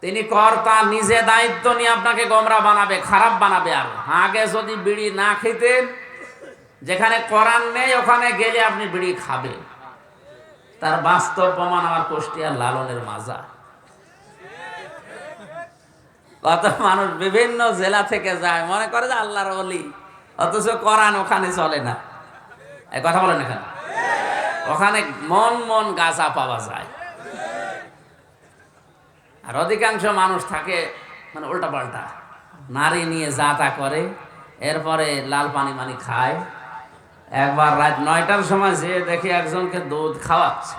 তিনি কর্তা, নিজে দায়িত্ব নিয়ে আপনাকে গমরা বানাবে, খারাপ বানাবে আর। আগে যদি বিড়ি না খেতেন, যেখানে করার নেই, ওখানে গেলে আপনি বিড়ি খাবে তার বাস্তব প্রমাণ আমার কুষ্টিয়ার লালনের মাজা। কত মানুষ বিভিন্ন জেলা থেকে যায়, মনে করে যে আল্লাহর অলি অথচ কোরআন ওখানে চলে না। এই কথা বলেন এখানে। ওখানে মন মন গাছা পাওয়া যায়। আর অধিকাংশ মানুষ থাকে মানে উল্টা পাল্টা নারী নিয়ে যা তা করে, এরপরে লাল পানি মানি খায়। একবার রাত নয়টার সময় যে দেখি একজনকে দুধ খাওয়াচ্ছে।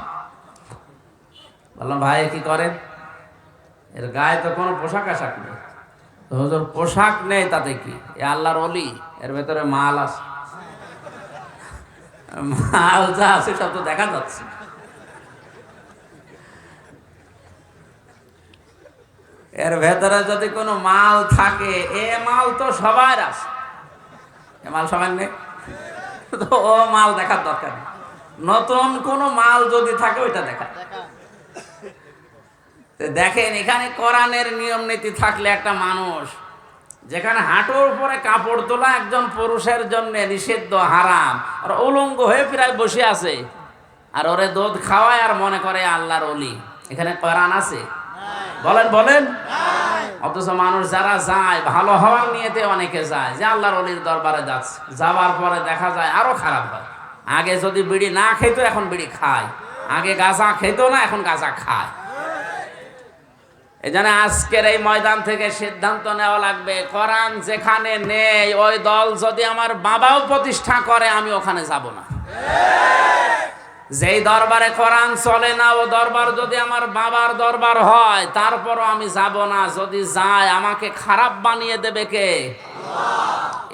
বললাম, ভাই কি করেন এর গায়ে তো কোনো পোশাক আশাক নেই। হুজুর, পোশাক নেই তাতে কি? এ আল্লাহর অলি এর ভেতরে মাল আছে। মাল যা আছে সব তো দেখা যাচ্ছে। এর ভেতরে যদি কোনো মাল থাকে, এ মাল তো সবার আছে। এ মাল সবার নেই? তো ও মাল দেখার দরকার নতুন কোনো মাল যদি থাকে, ওইটা দেখা দেখেন, এখানে কোরআনের নিয়ম নীতি থাকলে একটা মানুষ যেখানে হাঁটুর উপরে কাপড় তোলা একজন পুরুষের জন্য নিষিদ্ধ, হারাম, আর উলঙ্গ হয়ে প্রায় বসে আছে, আর ওরে দুধ খাওয়ায় আর মনে করে আল্লাহর অলি এখানে কোরআন আছে। বলেন বলেন। অথচ মানুষ যারা যায়, ভালো হওয়ার নিয়েতে অনেকে যায়। যে আল্লাহর অলির দরবারে যাচ্ছে, যাওয়ার পরে দেখা যায় আরও খারাপ হয়। আগে যদি বিড়ি না খেত, এখন বিড়ি খায়। আগে গাঁজা খেত না, এখন গাঁজা খায়। এই জন্য আজকের এই ময়দান থেকে সিদ্ধান্ত নেওয়া লাগবে, কোরআন যেখানে নেই, ওই দল যদি আমার বাবাও প্রতিষ্ঠা করে, আমি ওখানে যাব না। যেই দরবারে কোরআন চলে না, ও দরবার যদি আমার বাবার দরবার হয়, তারপরও আমি যাব না। যদি যায়, আমাকে খারাপ বানিয়ে দেবে কে?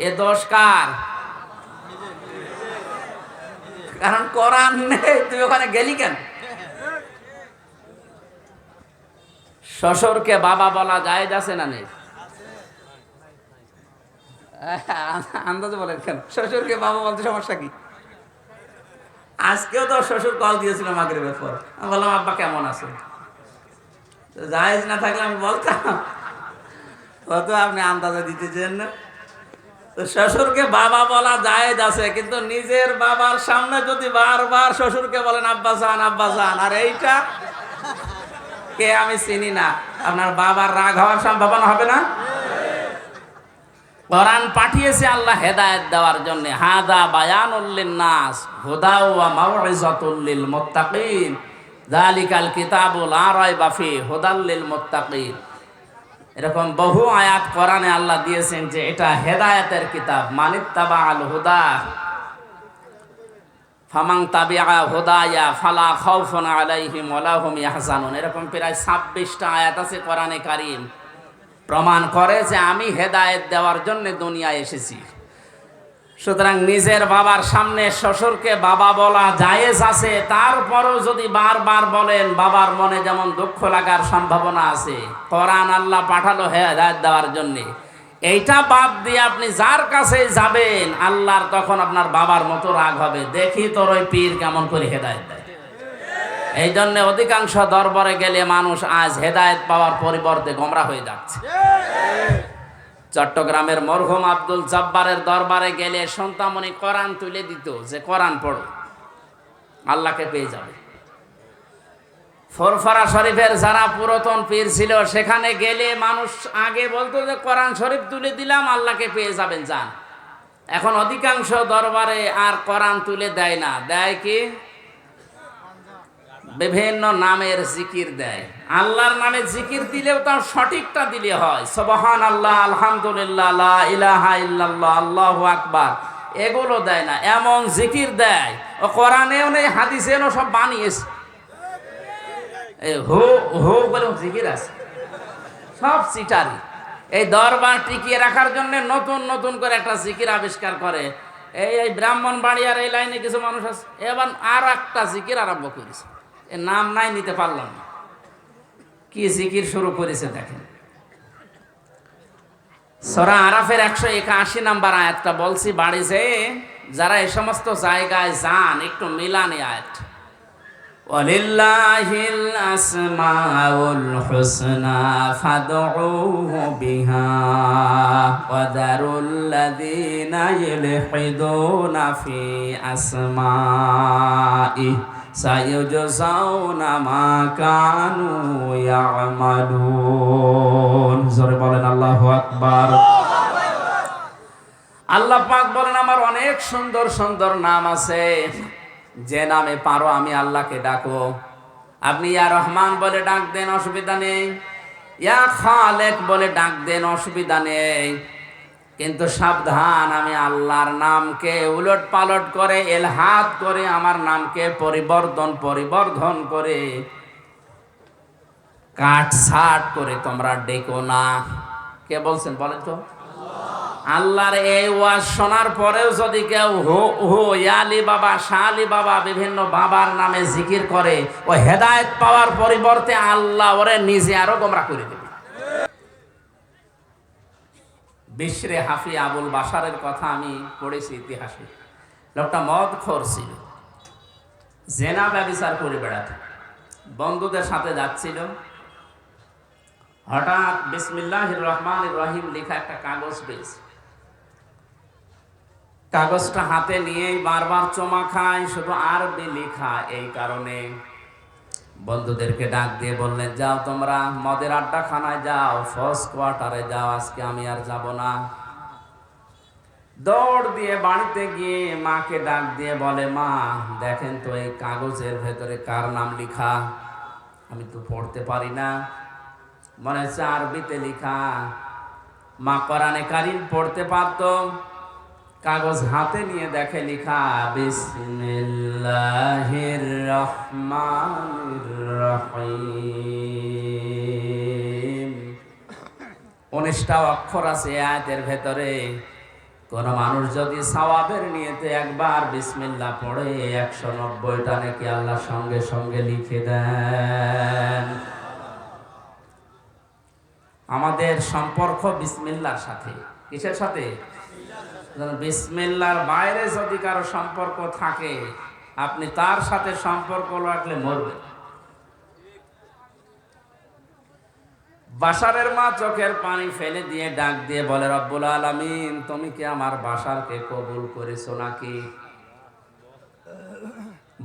এ দোষ কার? কারণ কোরআন নেই তুই ওখানে গেলি কেন? শ্বশুরকে বাবা বলা যায় যাচ্ছে না নেই? আন্দাজে বলেন কেন? শ্বশুরকে বাবা বলতে সমস্যা কি? আজকেও তো শ্বশুর কল দিয়েছিল মাগরে ব্যাপার আমি বললাম, আব্বা, কেমন আছে তো জায়েজ না থাকলে আমি বলতাম হয়তো আপনি আন্দাজে দিতেছেন না। তো শ্বশুরকে বাবা বলা জায়েজ আছে, কিন্তু নিজের বাবার সামনে যদি বারবার শ্বশুরকে বলেন, আব্বা যান আব্বা যান, আর এইটা কে আমি চিনি না। আপনার বাবার রাগ হওয়ার সম্ভাবনা হবে না? কোরআন পাঠিয়েছে আল্লাহ হেদায়েত দেওয়ার জন্য। হাদা বায়ানুল নাস হুদা ওয়া মাউইজাতুল লিল মুত্তাকিন যালিকাল কিতাবু লা রাইবা ফি, হুদাল লিল মুত্তাকিন এরকম বহু আয়াত কোরআনে আল্লাহ দিয়েছেন যে এটা হেদায়েতের কিতাব। মানিত্তাবা আল হুদা। ফামাং তাবিআ হুদায়া ফালা খাউফুন আলাইহিম ওয়ালা হুম ইয়াহজানুন। এরকম প্রায় 26টা আয়াত আছে কোরআনে কারীম। প্রমাণ করে যে আমি হেদায়েত দেওয়ার জন্য দুনিয়ায় এসেছি। সুতরাং নিজের বাবার সামনে শ্বশুরকে বাবা বলা জায়েজ আছে, তারপরও যদি বারবার বলেন বাবার মনে যেমন দুঃখ লাগার সম্ভাবনা আছে, কোরআন আল্লাহ পাঠালো হেদায়েত দেওয়ার জন্যে। এইটা বাদ দিয়ে আপনি যার কাছে যাবেন, আল্লাহর তখন আপনার বাবার মতো রাগ হবে। দেখি তোর ওই পীর কেমন করে হেদায়েত দেয়। এই জন্য অধিকাংশ দরবারে গেলে মানুষ আজ হেদায়েত পাওয়ার পরিবর্তে গোমরা হয়ে যাচ্ছে। চট্টগ্রামের মরহুম আব্দুল জব্বারের দরবারে গেলে সন্তামণি কোরআন তুলে দিত যে কোরআন পড়ো, আল্লাহকে পেয়ে যাবে। ফরফরা শরীফের যারা পুরাতন পীর ছিল, সেখানে গেলে মানুষ আগে বলতো যে কোরআন শরীফ তুলে দিলাম, আল্লাহকে পেয়ে যাবেন যান। এখন অধিকাংশ দরবারে আর কোরআন তুলে দেয় না। দেয় কি? বিভিন্ন নামের জিকির দেয়। আল্লাহর নামে জিকির দিলেও তার সঠিকটা দিলে হয়। সবহান আল্লাহ আলহামদুলিল্লাহ ইলাহা ইল্লাল্লাহ, আল্লাহু আকবার। এগুলো দেয় না, এমন জিকির দেয়। ও কোরআনেও নেই, হাদিসেও সব বানিয়েছে। হো হো বলে জিকির আছে। সব চিটারি। এই দরবার টিকিয়ে রাখার জন্য নতুন নতুন করে একটা জিকির আবিষ্কার করে। এই ব্রাহ্মণ বাড়িয়ার এই লাইনে কিছু মানুষ আছে। এবার আর একটা জিকির আরম্ভ করেছে। এর নাম নাই নিতে পারলাম না কি জিকির শুরু করেছে দেখেন সরা আরাফের একশো একাশি নাম্বার আয়াতটা বলছি বাড়ি যেয়ে যারা এই সমস্ত জায়গায় যান একটু মিলানি আয়াত ولله الأسماء الحسنى فادعوه بها وذروا الذين يلحدون في أسمائه সাইয়ুজসাউনা মা কানু ইয়ামালুন। জোরে বলেন, আল্লাহু আকবার। আল্লাহ পাক বলেন, আমার অনেক সুন্দর সুন্দর নাম আছে। যে নামে পারো আমি আল্লাহকে ডাকো। আপনি ইয়া রহমান বলে ডাক দেন, অসুবিধা নেই। ইয়া খালেক বলে ডাক দেন, অসুবিধা নেই। কিন্তু সাবধান, আমি আল্লাহর নামকে উলট পালট করে এলহাত করে, আমার নামকে পরিবর্তন, পরিবর্ধন করে কাট ছাট করে তোমরা ডেকো না। কে বলছেন বলেন তো? আল্লাহর এই ওয়াজ শোনার পরেও যদি কেউ হো হো, ইয়ালি বাবা, শালি বাবা, বিভিন্ন বাবার নামে জিকির করে, ও হেদায়েত পাওয়ার পরিবর্তে আল্লাহ ওরে নিজে আরও গোমরা করে দেবে। বিশরে হাফি আবুল বাসারের কথা আমি পড়েছি ইতিহাসে। লোকটা মদ খোর ছিল। জেনা ব্যবচার করে বেড়াতে। বন্ধুদের সাথে যাচ্ছিল। হঠাৎ বিসমিল্লাহ রহমান রহিম লেখা একটা কাগজ পেয়েছে। কাগজটা হাতে নিয়েই বারবার চমা খায়, শুধু আরবি লেখা এই কারণে। বন্ধুদেরকে ডাক দিয়ে বললেন, যাও তোমরা মদের আড্ডা খানায় যাও ফার্স্ট কোয়ার্টারে যাও, আজকে আমি আর যাব না। দৌড় দিয়ে বাড়িতে গিয়ে মাকে ডাক দিয়ে বলে, মা, দেখেন তো এই কাগজের ভেতরে কার নাম লেখা? আমি তো পড়তে পারি না। মনে হচ্ছে আরবিতে লেখা, মা কোরআনে কারিম পড়তে পারতো। কাগজ হাতে নিয়ে দেখে লিখা, বিসমিল্লাহির রহমানির রহিম। উনিশটা অক্ষর আছে আয়াতের ভেতরে। কোন মানুষ যদি সওয়াবের নিয়েতে একবার বিসমিল্লা পড়ে একশো নব্বইটা নাকি আল্লাহ সঙ্গে সঙ্গে লিখে দেন। আমাদের সম্পর্ক বিসমিল্লার সাথে। কিসের সাথে? বিসমিল্লার বাইরে যদি কারও সম্পর্ক থাকে, আপনি তার সাথে সম্পর্ক রাখলে মরবে। বাসারের মা চোখের পানি ফেলে দিয়ে ডাক দিয়ে বলে, রব্বুল আলামিন, তুমি কি আমার বাসারকে কবুল করেছ নাকি?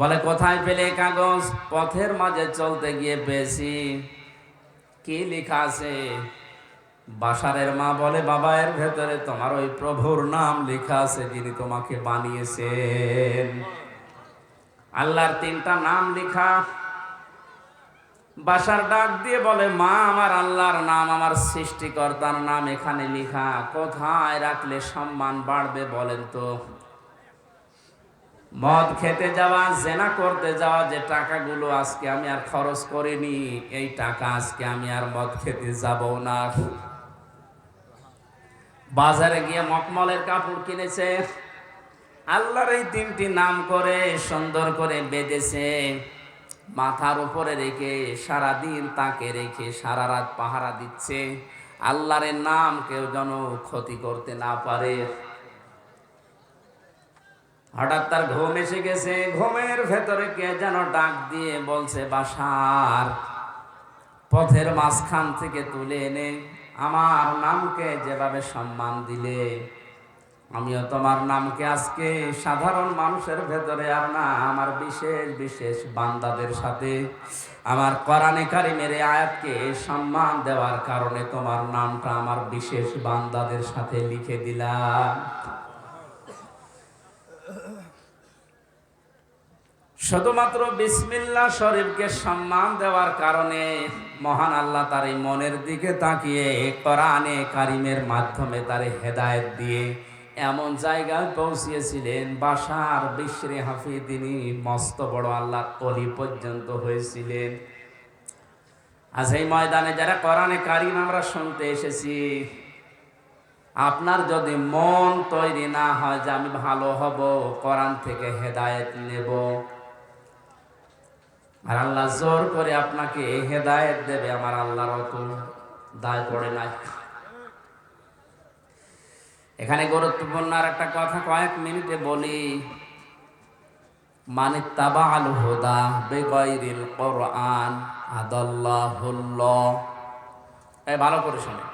বলে, কোথায় পেলে কাগজ? পথের মাঝে চলতে গিয়ে পেয়েছি। কি লেখা আছে? বাসারের মা বলে, বাবা, এর ভেতরে তোমার ওই প্রভুর নাম লেখা আছে যিনি তোমাকে বানিয়েছেন। আল্লাহর তিনটা নাম লেখা। বাসার ডাক দিয়ে বলে, মা, আমার আল্লাহর নাম, আমার সৃষ্টিকর্তার নাম এখানে লেখা। কোথায় রাখলে সম্মান বাড়বে বলেন তো? মদ খেতে যাওয়া, জেনা করতে যাওয়া যে টাকাগুলো আজকে আমি আর খরচ করিনি, এই টাকা আজকে আমি আর মদ খেতে যাব না। বাজারে গিয়ে মকমলের কাপড় কিনেছে। আল্লাহর এই তিনটি নাম করে সুন্দর করে বেঁধেছে। মাথার উপরে রেখে সারাদিন তাকে রেখে সারা রাত পাহারা দিচ্ছে। আল্লাহর নাম কেউ যেন ক্ষতি করতে না পারে। হঠাৎ তার ঘুম এসে গেছে। ঘুমের ভেতরে কে যেন ডাক দিয়ে বলছে, বাসার পথের মাঝখান থেকে তুলে এনে আমার নামকে যেভাবে সম্মান দিলে, আমিও তোমার নামকে আজকে সাধারণ মানুষের ভেতরে আর না, আমার বিশেষ বিশেষ বান্দাদের সাথে, আমার কোরআনে কারিমের আয়াতকে সম্মান দেওয়ার কারণে তোমার নামটা আমার বিশেষ বান্দাদের সাথে লিখে দিলাম। শুধুমাত্র বিসমিল্লা শরীফকে সম্মান দেওয়ার কারণে মহান আল্লাহ তার এই মনের দিকে তাকিয়ে কোরআনে কারিমের মাধ্যমে তার হেদায়ত দিয়ে এমন জায়গায় পৌঁছিয়েছিলেন, বাসার বিশ্রে হাফি তিনি মস্ত বড় আল্লাহ অলি পর্যন্ত হয়েছিলেন। আজ এই ময়দানে যারা কোরআনে কারিম আমরা শুনতে এসেছি, আপনার যদি মন তৈরি না হয় যে আমি ভালো হব, কোরআন থেকে হেদায়েত নেব আর আল্লাহ জোর করে আপনাকে হেদায়েত দেবে, আমার আল্লাহর অত দায় পড়ে নাই। এখানে গুরুত্বপূর্ণ আর একটা কথা কয়েক মিনিটে বলি। মানে তাবাল হুদা বেগৈরিল কোরআন, আদাল্লাহুল্লাহ। এই ভালো করে শোনে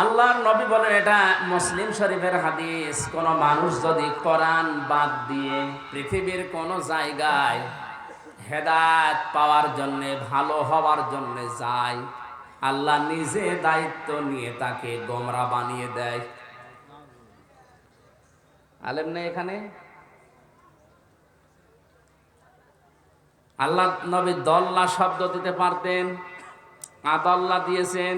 আল্লাহর নবী বলেন, এটা মুসলিম শরীফের হাদিস। কোন মানুষ যদি কোরআন বাদ দিয়ে পৃথিবীর কোন জায়গায় হেদায়ত পাওয়ার জন্যে, ভালো হওয়ার জন্যে যায়, আল্লাহ নিজে দায়িত্ব নিয়ে তাকে গোমরা বানিয়ে দেয়। আলেম নেই এখানে? আল্লাহ নবী দল্লা শব্দ দিতে পারতেন, আদল্লা দিয়েছেন।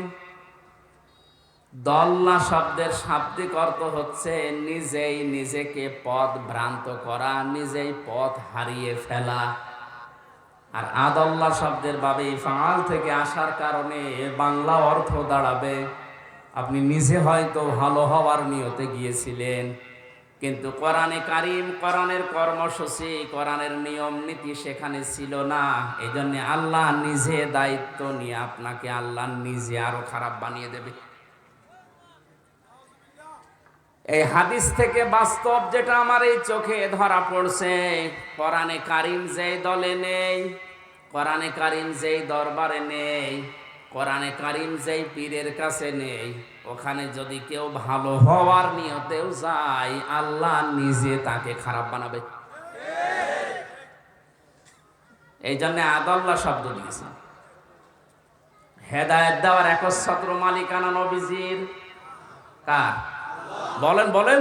দল্লা শব্দের শাব্দিক অর্থ হচ্ছে নিজেই নিজেকে পথ ভ্রান্ত করা, নিজেই পথ হারিয়ে ফেলা। আর আদল্লা শব্দের ভাবে ফাল থেকে আসার কারণে বাংলা অর্থ দাঁড়াবে। আপনি নিজে হয়তো ভালো হওয়ার নিয়তে গিয়েছিলেন, কিন্তু কোরআনে কারিম, কোরআনের কর্মসূচি, কোরআনের নিয়ম নীতি সেখানে ছিল না। এই আল্লাহ নিজে দায়িত্ব নিয়ে আপনাকে আল্লাহ নিজে আরও খারাপ বানিয়ে দেবে। এই হাদিস থেকে বাস্তব যেটা আমার এই চোখে ধরা পড়ছে, কোরআনে কারিম যেই দলে নেই, কোরআনে কারিম যেই দরবারে নেই, কোরআনে কারিম যেই পীরের কাছে নেই, ওখানে যদি কেউ ভালো হওয়ার নিয়তেও যায়, আল্লাহ নিজে তাকে খারাপ বানাবে। এই জন্য আদল্লা শব্দ দিয়েছে। হেদায়ত দেওয়ার একচ্ছত্র মালিকানা নবীজির কার? বলেন বলেন।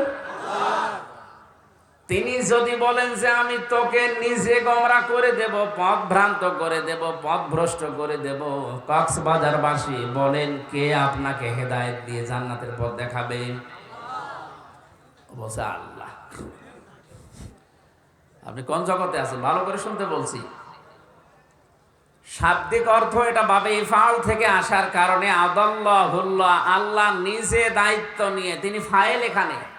তিনি যদি বলেন যে আমি তোকে নিজে গমরা করে দেব, পথ ভ্রান্ত করে দেব, পথ ভ্রষ্ট করে দেব, কক্সবাজারবাসী বলেন, কে আপনাকে হেদায়েত দিয়ে জান্নাতের পথ দেখাবে? আল্লাহ। আপনি কোন জগতে আছেন? ভালো করে শুনতে বলছি। শাব্দিক অর্থ এটা বাবে ইফাল থেকে আসার কারণে আদল্লাহুল্লাহ, আল্লাহ নিজে দায়িত্ব নিয়ে, তিনি ফাইল এখানে।